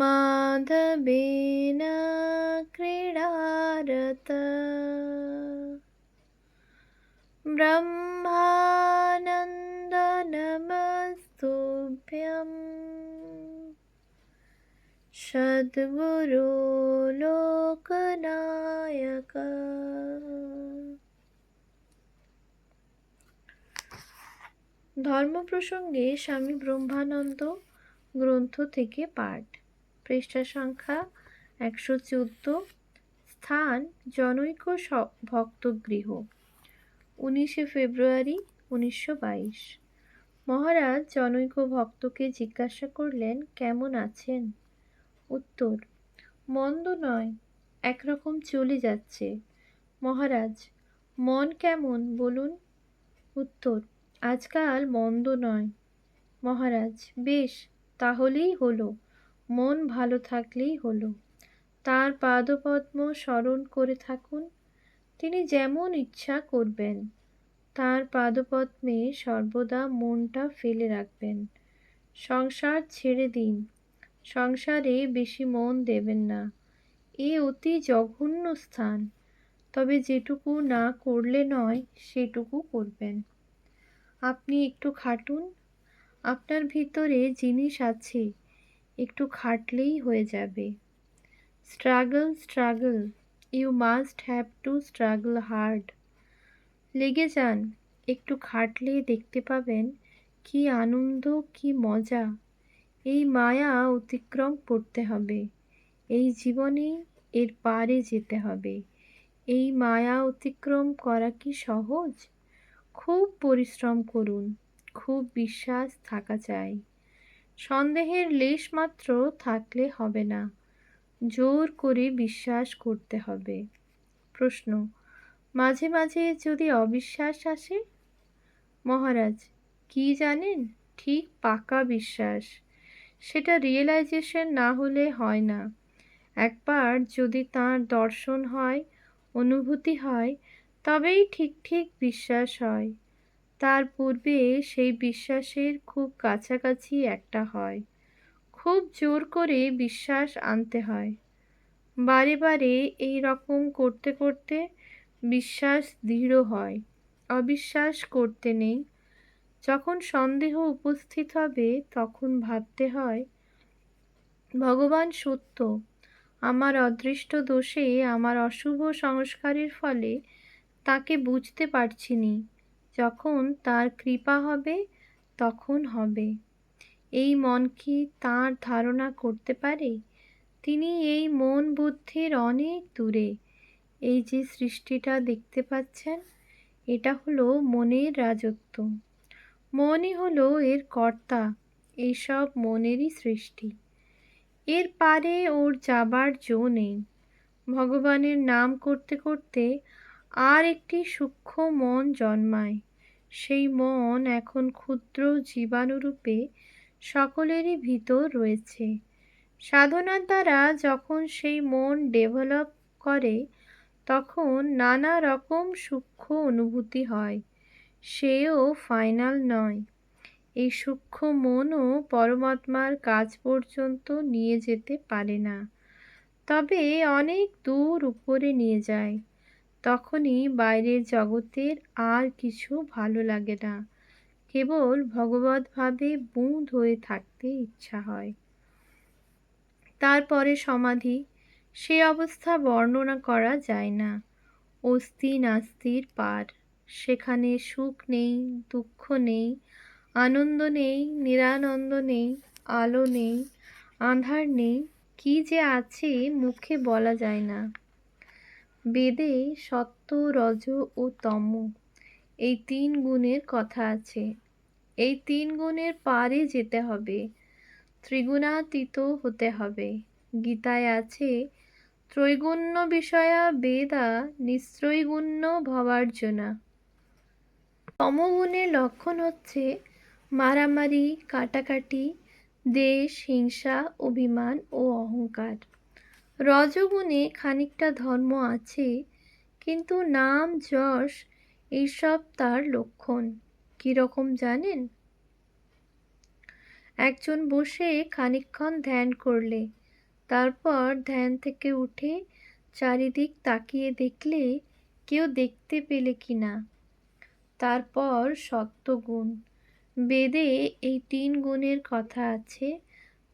माधवेन क्रीडारत ब्रह्मानन्द नमस्तुभ्यं सद्गुरु लोकनायक ধর্ম প্রসঙ্গে স্বামী ব্রহ্মানন্দ গ্রন্থ থেকে পাঠ পৃষ্ঠা সংখ্যা একশো চোদ্দ। স্থান জনৈক ভক্তগৃহ। উনিশে ফেব্রুয়ারি উনিশশো বাইশ। মহারাজ জনৈক ভক্তকে জিজ্ঞাসা করলেন, কেমন আছেন? উত্তর, মন্দ নয়, একরকম চলে যাচ্ছে। মহারাজ, মন কেমন, বলুন? উত্তর, আজকাল মন্দ নয়। মহারাজ, বেশ, তাহলেই হলো। মন ভালো থাকলেই হলো। তার পাদপদ্ম স্মরণ করে থাকুন। তিনি যেমন ইচ্ছা করবেন, তার পাদপদ্মে সর্বদা মনটা ফেলে রাখবেন। সংসার ছেড়ে দিন। সংসারে বেশি মন দেবেন না। এ অতি জঘন্য স্থান। তবে যেটুকু না করলে নয়, সেটুকু করবেন। আপনি একটু খাটুন। আপনার ভিতরে জিনিস আছে। একটু খাটলেই হয়ে যাবে। Struggle struggle you must have to struggle hard লেগে যান, একটু খাটলে দেখতে পাবেন কি আনন্দ, কি মজা। এই মায়া অতিক্রম করতে হবে। এই জীবনে এর পারে যেতে হবে। এই মায়া অতিক্রম করা কি সহজ? খুব পরিশ্রম করুন, খুব বিশ্বাস থাকা চাই। সন্দেহের লেশ মাত্র থাকলে হবে না। জোর করে বিশ্বাস করতে হবে। প্রশ্ন, মাঝে মাঝে যদি অবিশ্বাস আসে? মহারাজ, কি জানেন? ঠিক পাকা বিশ্বাস। সেটা রিয়েলাইজেশন না হলে হয় না। একবার যদি তার দর্শন হয়, অনুভূতি হয়, তবেই ঠিক ঠিক বিশ্বাস হয়। তার পূর্বে সেই বিশ্বাসের খুব কাছাকাছি একটা হয়। খুব জোর করে বিশ্বাস আনতে হয়। বারে বারে এই রকম করতে করতে বিশ্বাস দৃঢ় হয়, অবিশ্বাস করতে নেই। যখন সন্দেহ উপস্থিত হবে, তখন ভাবতে হয়, ভগবান সত্য। আমার অদৃষ্ট দোষে আমার অশুভ সংস্কারের ফলে তাকে বুঝতে পারছি নি। যখন তার কৃপা হবে, তখন হবে। এই মন কি তাঁর ধারণা করতে পারে? তিনি এই মন বুদ্ধির অনেক দূরে। এই যে সৃষ্টিটা দেখতে পাচ্ছেন, এটা হলো মনের রাজত্ব। মনই হলো এর কর্তা, এইসব মনেরই সৃষ্টি। এর পারে ওর যাবার জো নেই। ভগবানের নাম করতে করতে আর একটি সূক্ষ্ম মন জন্মায়। সেই মন এখন ক্ষুদ্র জীবাণুরূপে সকলেরই ভিতর রয়েছে। সাধনার দ্বারা যখন সেই মন ডেভেলপ করে, তখন নানা রকম সূক্ষ্ম অনুভূতি হয়। সেও ফাইনাল নয়। এই সূক্ষ্ম মনও পরমাত্মার কাজ পর্যন্ত নিয়ে যেতে পারে না। তবে অনেক দূর উপরে নিয়ে যায়। তখনই বাইরের জগতের আর কিছু ভালো লাগে না। কেবল ভগবতভাবে বুঁদ হয়ে থাকতে ইচ্ছা হয়। তারপরে সমাধি। সে অবস্থা বর্ণনা করা যায় না। অস্থি নাস্তির পার। সেখানে সুখ নেই, দুঃখ নেই, আনন্দ নেই, নিরানন্দ নেই, আলো নেই আঁধার নেই। কি যে আছে মুখে বলা যায় না। বেদে সত্য, রজ ও তম। এই তিন গুণের কথা আছে। এই তিন গুণের পারে যেতে হবে। ত্রিগুণাতীত হতে হবে। গীতায় আছে, ত্রৈগুণ্য বিষয়া বেদা নিশ্রৈগুণ্য ভবার্জনা। তমগুণের লক্ষণ হচ্ছে মারামারি, কাটাকাটি, দেশ, হিংসা, অভিমান ও অহংকার। রজগুণে খানিকটা ধর্ম আছে, কিন্তু নাম যশ এইসব তার লক্ষণ। কীরকম জানেন? একজন বসে খানিকক্ষণ ধ্যান করলে, তারপর ধ্যান থেকে উঠে চারিদিক তাকিয়ে দেখলে কেউ দেখতে পেলে কি না তারপর সত্যগুণ বেদে এই তিন গুণের কথা আছে,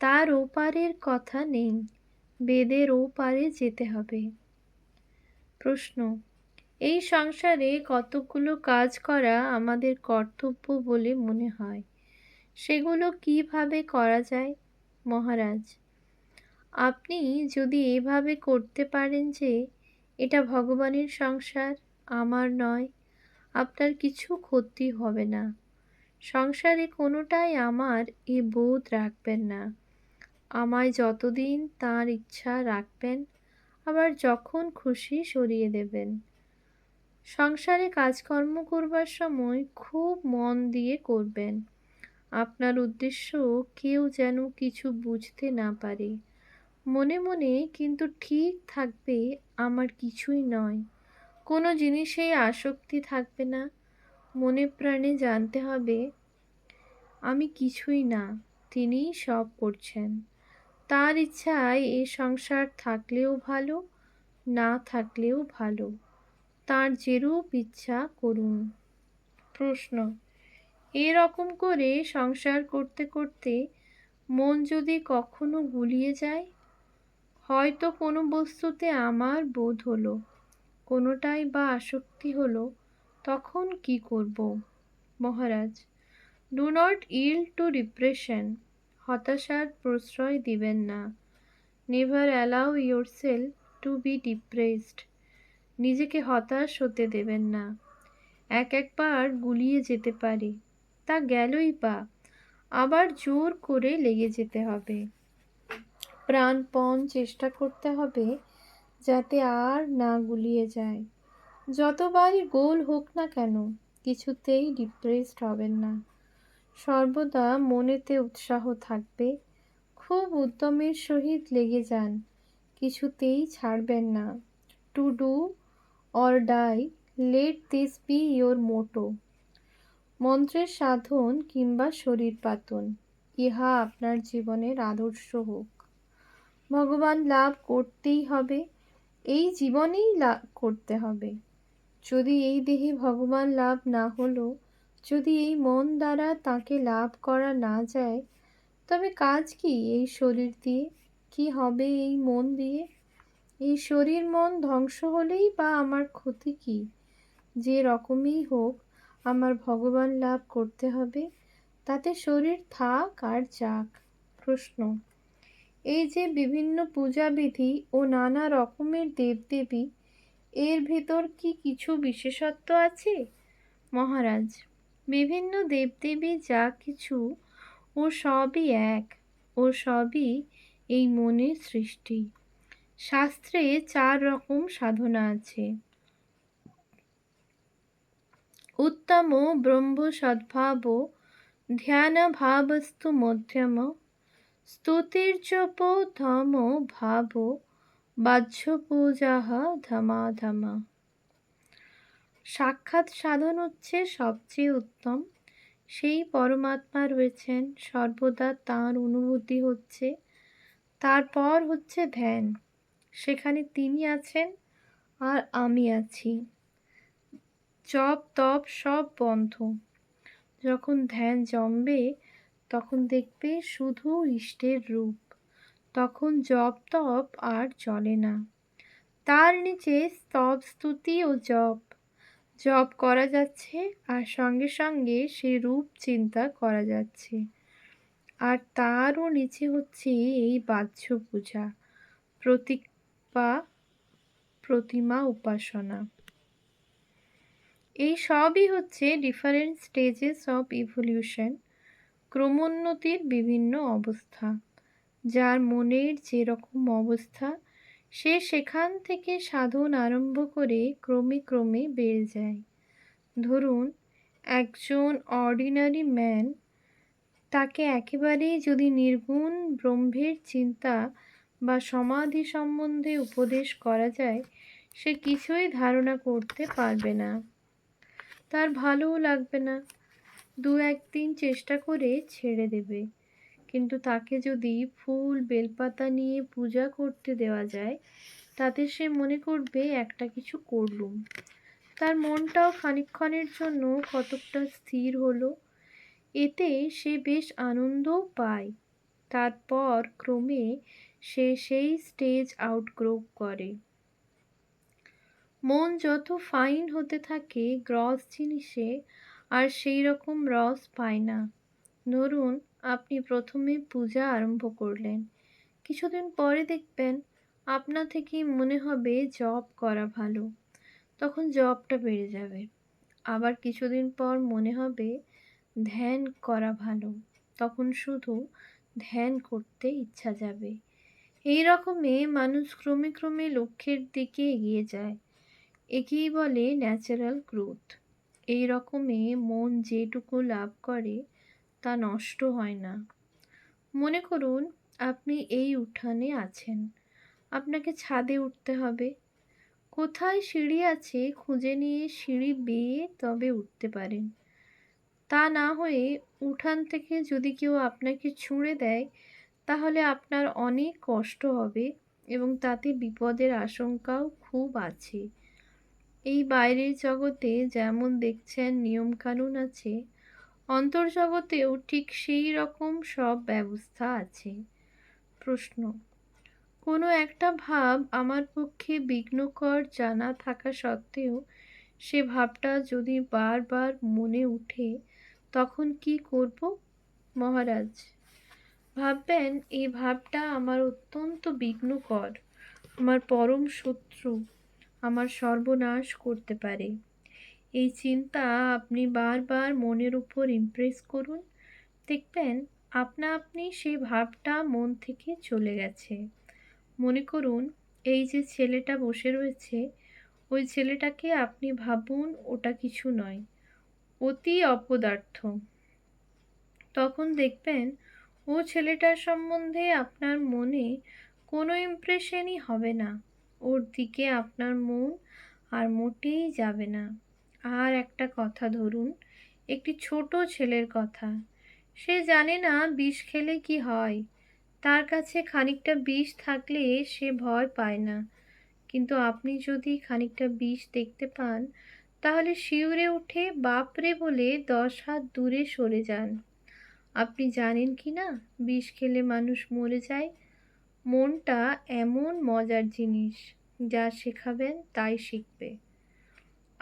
তার ওপারের কথা নেই। বেদের ও পারে যেতে হবে। প্রশ্ন, এই সংসারে কতগুলো কাজ করা আমাদের কর্তব্য বলে মনে হয়? সেগুলো কীভাবে করা যায়? মহারাজ, আপনি যদি এভাবে করতে পারেন যে, এটা ভগবানের সংসার, আমার নয়, আপনার কিছু ক্ষতি হবে না। সংসারে কোনোটাই আমার এ বোধ রাখবেন না। আমায় যতদিন তার ইচ্ছা রাখবেন, আবার যখন খুশি সরিয়ে দেবেন। সংসারে কাজকর্ম করবার সময় খুব মন দিয়ে করবেন। আপনার উদ্দেশ্য কেউ যেন কিছু বুঝতে না পারে। মনে মনে কিন্তু ঠিক থাকবে আমার কিছুই নয়। কোনো জিনিসেই আসক্তি থাকবে না। মনে প্রাণে জানতে হবে, আমি কিছুই না, তিনিই সব করছেন। তার ইচ্ছায় এ সংসার থাকলেও ভালো, না থাকলেও ভালো। তার যেরূপ ইচ্ছা করুন। প্রশ্ন, এরকম করে সংসার করতে করতে মন যদি কখনো গুলিয়ে যায়? হয়তো কোনো বস্তুতে আমার বোধ হলো, কোনোটাই বা আসক্তি হলো, তখন কি করব? মহারাজ do not ill to depression হতাশার প্রশ্রয় দিবেন না। Never allow yourself to be depressed. নিজেকে হতাশ হতে দেবেন না। এক একবার গুলিয়ে যেতে পারে। তা গেলই বা। আবার জোর করে লেগে যেতে হবে। প্রাণপণ চেষ্টা করতে হবে যাতে আর না গুলিয়ে যায়। যতবারই গোল হোক না কেন, কিছুতেই ডিপ্রেসড হবেন না। সর্বদা মনেতে উৎসাহ থাকবে। খুব উদ্যমের সহিত লেগে যান, কিছুতেই ছাড়বেন না। To do or die, let this be your motto. মন্ত্রের সাধন কিংবা শরীর পাতন, ইহা আপনার জীবনের আদর্শ হোক। ভগবান লাভ করতেই হবে, এই জীবনেই লাভ করতে হবে। যদি এই দেহে ভগবান লাভ না হলো যদি এই মন দ্বারা তাকে লাভ করা না যায়, তবে কাজ কি এই শরীর দিয়ে? কি হবে এই মন দিয়ে? এই শরীর মন ধ্বংস হলেই বা আমার ক্ষতি কি? যে রকমই হোক, আমার ভগবান লাভ করতে হবে। তাতে শরীর থাক আর যাক, প্রশ্ন। এই যে বিভিন্ন পূজাবিধি ও নানা রকমের দেবদেবী, এর ভেতর কি কিছু বিশেষত্ব আছে? মহারাজ বিভিন্ন দেবদেবী যা কিছু, ও সবই এক, ও সবই এই মনের সৃষ্টি। শাস্ত্রে চার রকম সাধনা আছে। উত্তম ব্রহ্ম সদ্ভাব ধ্যান ভাবস্তু মধ্যম স্তুতির্জপ ধম ভাব বাহ্য পূজা ধমাধম। সাক্ষাৎ সাধন হচ্ছে সবচেয়ে উত্তম। সেই পরমাত্মা রয়েছেন, সর্বদা তার অনুভূতি হচ্ছে। তারপর হচ্ছে ধ্যান। সেখানে তিনি আছেন আর আমি আছি। জপ, তপ সব বন্ধ। যখন ধ্যান জমবে, তখন দেখবে শুধু ইষ্টের রূপ। তখন জপ, তপ আর চলে না। তার নিচে স্তব, স্তুতি ও জপ জপ করা যাচ্ছে আর সঙ্গে সঙ্গে সে রূপ চিন্তা করা যাচ্ছে। আর তারও নিচে হচ্ছে এই বাহ্য পূজা প্রতীক বা প্রতিমা উপাসনা। এই সবই হচ্ছে ডিফারেন্ট স্টেজেস অফ ইভলিউশন ক্রমোন্নতির বিভিন্ন অবস্থা, যার মনের যেরকম অবস্থা সে সেখান থেকে সাধন আরম্ভ করে ক্রমে ক্রমে বেড়ে যায়। ধরুন, একজন অর্ডিনারি ম্যান তাকে একেবারেই যদি নির্গুণ ব্রহ্মের চিন্তা বা সমাধি সম্বন্ধে উপদেশ করা যায়, সে কিছুই ধারণা করতে পারবে না। তার ভালোও লাগবে না। দু একদিন চেষ্টা করে ছেড়ে দেবে। কিন্তু তাকে যদি ফুল, বেলপাতা নিয়ে পূজা করতে দেওয়া যায়, তাতে সে মনে করবে একটা কিছু করলুম। তার মনটাও খানিকক্ষণের জন্য কতকটা স্থির হলো। এতে সে বেশ আনন্দও পায়। তারপর ক্রমে সে সেই স্টেজ আউটগ্রো করে। মন যত ফাইন হতে থাকে গ্রস জিনিসে, আর সেই রকম রস পায় না। ধরুন আপনি প্রথমে পূজা আরম্ভ করলেন। কিছুদিন পরে দেখবেন আপনা থেকেই মনে হবে জব করা ভালো। তখন জবটা বেড়ে যাবে। আবার কিছুদিন পর মনে হবে ধ্যান করা ভালো। তখন শুধু ধ্যান করতে ইচ্ছা যাবে। এই রকমে মানুষ ক্রমে ক্রমে লক্ষ্যের দিকে এগিয়ে যায়। একেই বলে ন্যাচারাল গ্রোথ এই রকমে মন যেটুকু লাভ করে তা নষ্ট হয় না। মনে করুন, আপনি এই উঠানে আছেন। আপনাকে ছাদে উঠতে হবে। কোথায় সিঁড়ি আছে খুঁজে নিয়ে সিঁড়ি বেয়ে তবে উঠতে পারেন। তা না হয়ে উঠান থেকে যদি কেউ আপনাকে ছুঁড়ে দেয়, তাহলে আপনার অনেক কষ্ট হবে এবং তাতে বিপদের আশঙ্কাও খুব আছে। এই বাইরের জগতে যেমন দেখছেন নিয়মকানুন আছে অন্তর্জগতেও ঠিক সেই রকম সব ব্যবস্থা আছে। প্রশ্ন, কোনো একটা ভাব আমার পক্ষে বিঘ্নকর জানা থাকা সত্ত্বেও সে ভাবটা যদি বারবার মনে উঠে, তখন কি করব? মহারাজ, ভাববেন এই ভাবটা আমার অত্যন্ত বিঘ্নকর, আমার পরম শত্রু, আমার সর্বনাশ করতে পারে। এই চিন্তা আপনি বারবার মনের উপর ইমপ্রেস করুন। দেখবেন আপনা আপনি সেই ভাবটা মন থেকে চলে গেছে। মনে করুন, এই যে ছেলেটা বসে রয়েছে, ওই ছেলেটাকে আপনি ভাবুন ওটা কিছু নয়, অতি অপদার্থ। তখন দেখবেন ও ছেলেটার সম্বন্ধে আপনার মনে কোনো ইমপ্রেশনই হবে না। ওর দিকে আপনার মন আর মোটেই যাবে না। আর একটা কথা ধরুন, একটি ছোট ছেলের কথা। সে জানে না বিষ খেলে কি হয়। তার কাছে খানিকটা বিষ থাকলে সে ভয় পায় না। কিন্তু আপনি যদি খানিকটা বিষ দেখতে পান, তাহলে শিউরে উঠে বাপরে বলে দশ হাত দূরে সরে যান। আপনি জানেন কি না বিষ খেলে মানুষ মরে যায়? মনটা এমন মজার জিনিস, যা শেখাবেন তাই শিখবে।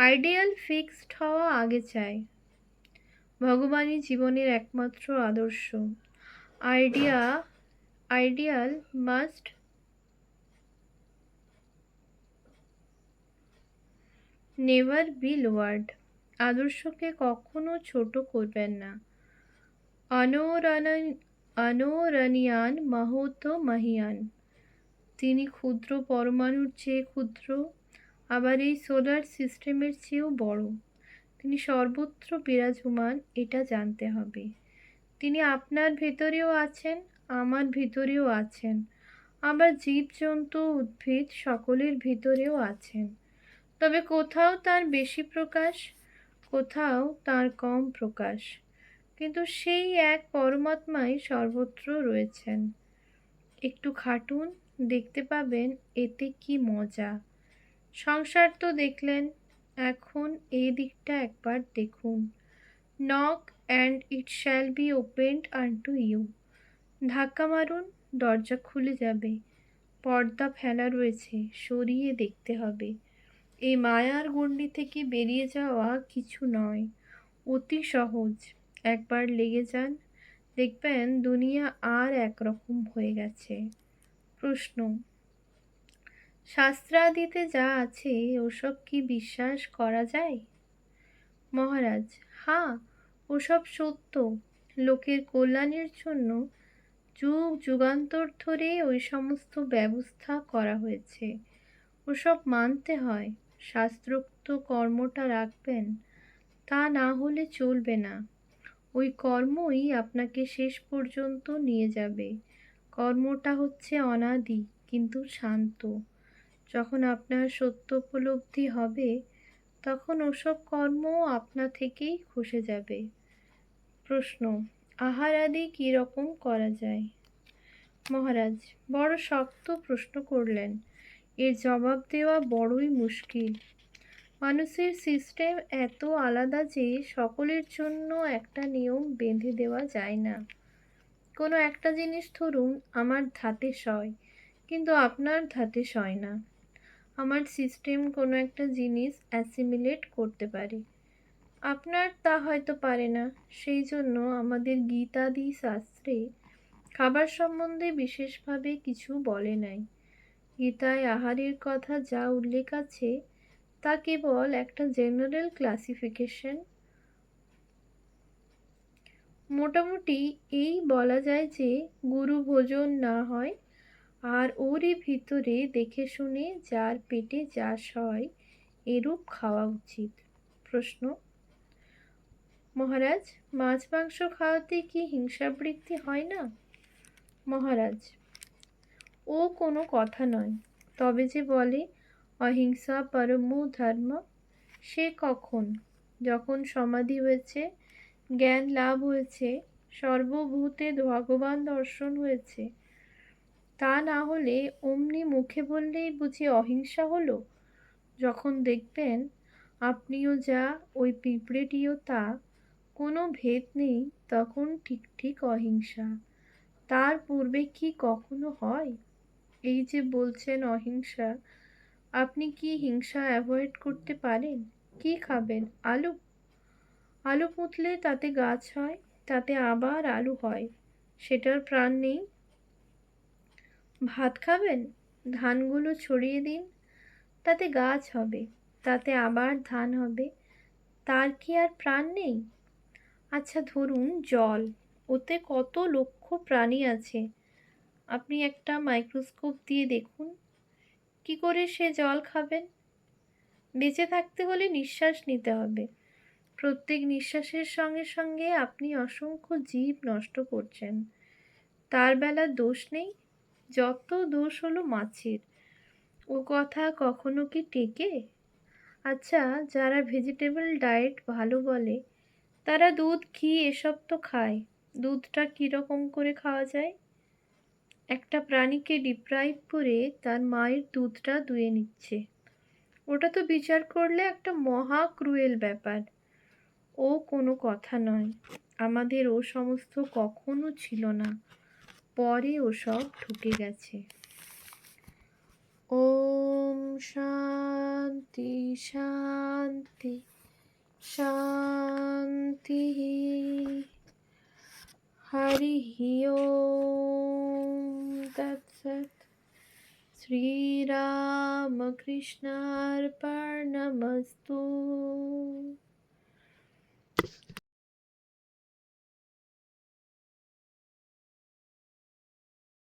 আইডিয়াল ফিক্সড হওয়া আগে চাই। ভগবানই জীবনের একমাত্র আদর্শ। Idea, ideal must never be lowered. আদর্শকে কখনো ছোট করবেন না। অনরণ অনরণিয়ান মাহত মাহিয়ান। তিনি ক্ষুদ্র পরমাণুর চেয়ে ক্ষুদ্র। আবার এই সোলার সিস্টেমের চেয়েও বড়। তিনি সর্বত্র বিরাজমান, এটা জানতে হবে। তিনি আপনার ভেতরেও আছেন, আমার ভিতরেও আছেন। আবার জীবজন্তু, উদ্ভিদ সকলের ভিতরেও আছেন। তবে কোথাও তার বেশি প্রকাশ, কোথাও তার কম প্রকাশ। কিন্তু সেই এক পরমাত্মাই সর্বত্র রয়েছেন। একটু খাটুন, দেখতে পাবেন এতে কি মজা। সংসার তো দেখলেন, এখন এই দিকটা একবার দেখুন। Knock and it shall be opened unto you ধাক্কা মারুন, দরজা খুলে যাবে। পর্দা ফেলা রয়েছে, সরিয়ে দেখতে হবে। এই মায়ার গণ্ডি থেকে বেরিয়ে যাওয়া কিছু নয়। অতি সহজ। একবার লেগে যান। দেখবেন দুনিয়া আর একরকম হয়ে গেছে। প্রশ্ন শাস্ত্রাদিতে যা আছে, ওসব কি বিশ্বাস করা যায়? মহারাজ হ্যাঁ ওসব সত্য। লোকের কল্যাণের জন্য যুগ যুগান্তর ধরে ওই সমস্ত ব্যবস্থা করা হয়েছে। ওসব মানতে হয়, শাস্ত্রোক্ত কর্মটা রাখবেন, তা না হলে চলবে না। ওই কর্মই আপনাকে শেষ পর্যন্ত নিয়ে যাবে। কর্মটা হচ্ছে অনাদি, কিন্তু শান্ত। যখন আপনার সত্য উপলব্ধি হবে, তখন ওসব কর্ম আপনা থেকেই খসে যাবে। প্রশ্ন, আহার আদি কীরকম করা যায়? মহারাজ, বড় শক্ত প্রশ্ন করলেন। এর জবাব দেওয়া বড়ই মুশকিল। মানুষের সিস্টেম এত আলাদা যে সকলের জন্য একটা নিয়ম বেঁধে দেওয়া যায় না। কোনো একটা জিনিস ধরুন, আমার ধাতে সয়, কিন্তু আপনার ধাতে সয় না। আমার সিস্টেম কোনো একটা জিনিস অ্যাসিমিলেট করতে পারে। আপনার তা হয়তো পারে না। সেই জন্য আমাদের গীতাদি শাস্ত্রে খাবার সম্বন্ধে বিশেষভাবে কিছু বলে নাই। গীতায় আহারের কথা যা উল্লেখ আছে, তা কেবল একটা জেনারেল ক্লাসিফিকেশন মোটামুটি এই বলা যায় যে, গুরু ভোজন না হয় আর ওরই ভিতরে দেখে শুনে যার পেটে যা সয়, এরূপ খাওয়া উচিত। প্রশ্ন, মহারাজ, মাছ মাংস খাওয়াতে কি হিংসাবৃত্তি হয় না? মহারাজ, ও কোনো কথা নয়। তবে যে বলে, অহিংসা পরমো ধর্ম সে কখন? যখন সমাধি হয়েছে, জ্ঞান লাভ হয়েছে, সর্বভূতে ভগবান দর্শন হয়েছে তা না হলে অমনি মুখে বললেই বুঝি অহিংসা হলো? যখন দেখবেন আপনিও যা ওই পিঁপড়েটিও তা, কোনো ভেদ নেই, তখন ঠিক ঠিক অহিংসা। তার পূর্বে কি কখনো হয়? এই যে বলছেন অহিংসা, আপনি কি হিংসা অ্যাভয়েড করতে পারেন? কি খাবেন? আলু? আলু পুঁতলে তাতে গাছ হয়, তাতে আবার আলু হয়, সেটার প্রাণ নেই? ভাত খাবেন? ধানগুলো ছড়িয়ে দিন। তাতে গাছ হবে, তাতে আবার ধান হবে। তার কি আর প্রাণ নেই? আচ্ছা ধরুন জল, ওতে কত লক্ষ প্রাণী আছে? আপনি একটা মাইক্রোস্কোপ দিয়ে দেখুন। কি করে সে জল খাবেন? বেঁচে থাকতে হলে নিঃশ্বাস নিতে হবে। প্রত্যেক নিঃশ্বাসের সঙ্গে সঙ্গে আপনি অসংখ্য জীব নষ্ট করছেন। তার বেলা দোষ নেই। যত দোষ হলো মাছের। ও কথা কখনো কি টেকে? আচ্ছা যারা ভেজিটেবল ডায়েট ভালো বলে, তারা দুধ, ঘি এসব তো খায়। দুধটা কীরকম করে খাওয়া যায়? একটা প্রাণীকে ডিপ্রাইভ করে তার মায়ের দুধটা দুয়ে নিচ্ছে। ওটা তো বিচার করলে একটা মহা ক্রুয়েল ব্যাপার। ও কোনো কথা নয়। আমাদের ও সমস্ত কখনো ছিল না। পরে ওসব ঢুকে গেছে। ওম শান্তি শান্তি শান্তি। হরি ওম তৎসৎ শ্রীরামকৃষ্ণার্পণমস্তু।